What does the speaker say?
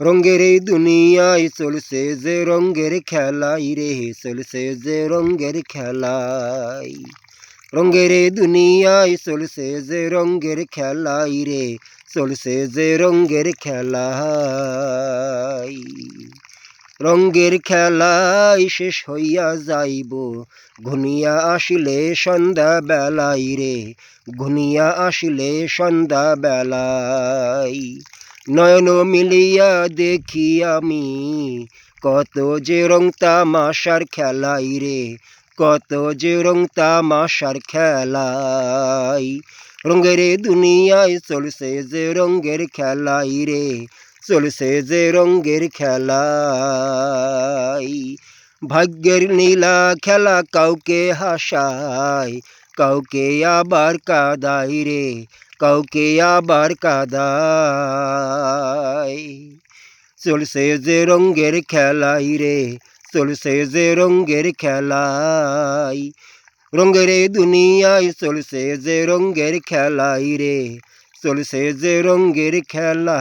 রঙ্গের এই দুনিয়ায় চলছে যে রঙ্গের খেলাই রে, চলছে যে রঙ্গের খেলাই। রঙ্গের এই দুনিয়ায় চলছে যে রঙ্গের খেলাই রে, চলছে যে রঙ্গের খেলাই। রঙ্গের খেলাই শেষ হইয়া যাইব ঘুনিয়া আসিলে সন্ধ্যা বেলাই রে ঘুনিয়া আসিলে সন্ধ্যা বেলাই নয়ন মিলিয়া দেখি আমি। কত যে রং তামাশার খেলাই রে, কত যে রং তামাশার খেলাই। রঙ্গের এ দুনিয়ায় চলছে যে রঙ্গের খেলাই রে, চলছে যে রঙ্গের খেলাই। ভাগ্যের নীলা খেলা কাউকে হাসায়, কাউকে আবার কাদাই রে কাউকে আবার কাদাই চলছে যে রঙ্গের খেলাই রে, চলছে যে রঙ্গের খেলাই। রঙ্গের দুনিয়ায় চলছে যে রঙ্গের খেলাই রে, চলছে যে রঙ্গের খেলা